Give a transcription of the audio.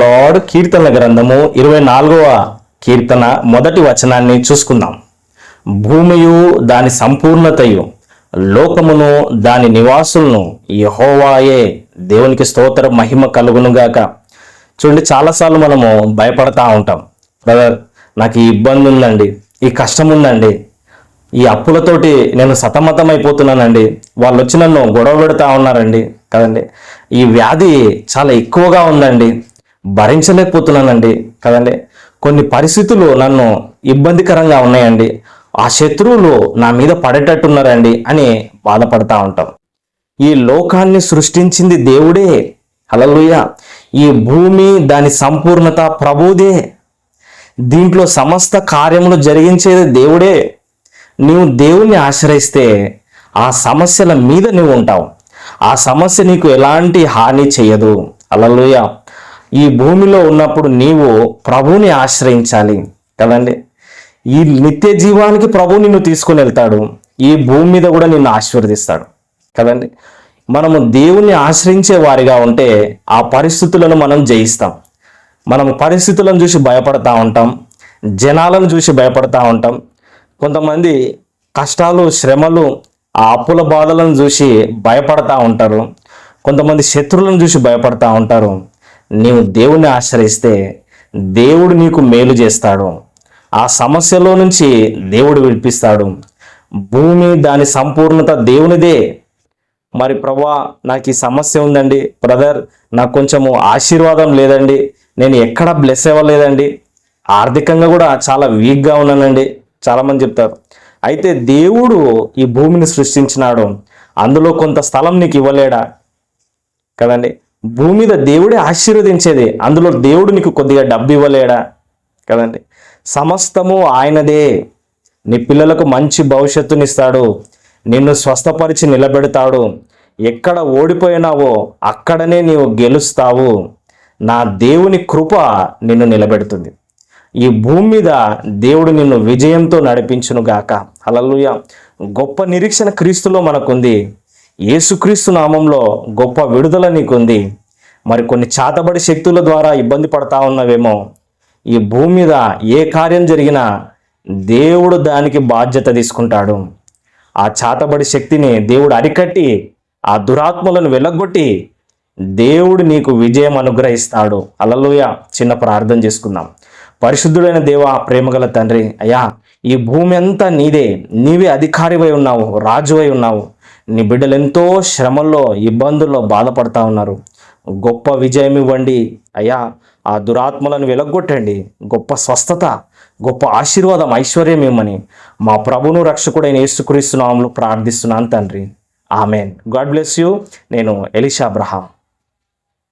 Lord కీర్తన గ్రంథము ఇరవై నాలుగవ కీర్తన మొదటి వచనాన్ని చూసుకుందాం. భూమియు దాని సంపూర్ణతయు లోకమును దాని నివాసులను యహోవాయే దేవునికి స్తోత్ర మహిమ కలుగునుగాక. చూడండి చాలాసార్లు మనము భయపడతా ఉంటాం. బ్రదర్ నాకు ఈ ఇబ్బంది ఉందండి ఈ కష్టం ఉందండి ఈ అప్పులతోటి నేను సతమతం అయిపోతున్నానండి వాళ్ళు వచ్చి నన్ను గొడవ పెడతా ఉన్నారండి కదండి. ఈ వ్యాధి చాలా ఎక్కువగా ఉందండి భరించలేకపోతున్నానండి. కదండి? కొన్ని పరిస్థితులు నన్ను ఇబ్బందికరంగా ఉన్నాయండి. ఆ శత్రువులు నా మీద పడేటట్టున్నారండి అని బాధపడతా ఉంటాం. ఈ లోకాన్ని సృష్టించింది దేవుడే. అలలుయ ఈ భూమి దాని సంపూర్ణత ప్రభుదే. దీంట్లో సమస్త కార్యములు జరిగించేది దేవుడే. నీవు దేవుణ్ణి ఆశ్రయిస్తే ఆ సమస్యల మీద నువ్వు ఉంటావు. ఆ సమస్య నీకు ఎలాంటి హాని చేయదు. అలలుయ ఈ భూమిలో ఉన్నప్పుడు నీవు ప్రభువుని ఆశ్రయించాలి కదండి? ఈ నిత్య జీవానికి ప్రభు నిన్ను తీసుకుని వెళ్తాడు. ఈ భూమి మీద కూడా నిన్ను ఆశీర్వదిస్తాడు కదండి? మనము దేవుణ్ణి ఆశ్రయించే వారిగా ఉంటే ఆ పరిస్థితులను మనం జయిస్తాం. మనం పరిస్థితులను చూసి భయపడతా ఉంటాం. జనాలను చూసి భయపడతా ఉంటాం. కొంతమంది కష్టాలు శ్రమలు ఆ అప్పుల బాధలను చూసి భయపడతా ఉంటారు. కొంతమంది శత్రువులను చూసి భయపడతా ఉంటారు. నీవు దేవుణ్ణి ఆశ్రయిస్తే దేవుడు నీకు మేలు చేస్తాడు. ఆ సమస్యలో నుంచి దేవుడు విడిపిస్తాడు. భూమి దాని సంపూర్ణత దేవునిదే. మరి ప్రభా నాకు ఈ సమస్య ఉందండి. బ్రదర్ నాకు కొంచెము ఆశీర్వాదం లేదండి. నేను ఎక్కడ బ్లెస్ అవ్వలేదండి. ఆర్థికంగా కూడా చాలా వీక్గా ఉన్నానండి. చాలామంది చెప్తారు. అయితే దేవుడు ఈ భూమిని సృష్టించినాడు. అందులో కొంత స్థలం నీకు ఇవ్వలేడా? కదండి. భూమి మీద దేవుడే ఆశీర్వదించేది. అందులో దేవుడు నీకు కొద్దిగా డబ్బు ఇవ్వలేడా కదండి. సమస్తము ఆయనదే. నీ పిల్లలకు మంచి భవిష్యత్తునిస్తాడు. నిన్ను స్వస్థపరిచి నిలబెడతాడు. ఎక్కడ ఓడిపోయినావో అక్కడనే నీవు గెలుస్తావు. నా దేవుని కృప నిన్ను నిలబెడుతుంది. ఈ భూమి మీద దేవుడు నిన్ను విజయంతో నడిపించును గాక గొప్ప నిరీక్షణ క్రీస్తులో మనకుంది. యేసుక్రీస్తు నామంలో గొప్ప విడుదల నీకుంది. మరి కొన్ని చాతబడి శక్తుల ద్వారా ఇబ్బంది పడతా ఉన్నవేమో ఈ భూమి మీద ఏ కార్యం జరిగినా దేవుడు దానికి బాధ్యత తీసుకుంటాడు. ఆ చాతబడి శక్తిని దేవుడు అరికట్టి ఆ దురాత్మలను వెళ్ళగొట్టి దేవుడు నీకు విజయం అనుగ్రహిస్తాడు. అలలోయ చిన్న ప్రార్థన చేసుకుందాం. పరిశుద్ధుడైన దేవ ప్రేమగల తండ్రి అయ్యా ఈ భూమి అంతా నీదే. నీవే అధికారివై ఉన్నావు రాజువై ఉన్నావు. నీ బిడ్డలు ఎంతో శ్రమల్లో ఇబ్బందుల్లో బాధపడతా ఉన్నారు. గొప్ప విజయం ఇవ్వండి. అయ్యా ఆ దురాత్మలను వెలగొట్టండి. గొప్ప స్వస్థత గొప్ప ఆశీర్వాదం ఐశ్వర్యం ఇమ్మని మా ప్రభును రక్షకుడైన యేసుక్రీస్తు ప్రార్థిస్తున్నాను తండ్రి. ఆమెన్. God bless you. నేను ఎలిషా అబ్రహాం.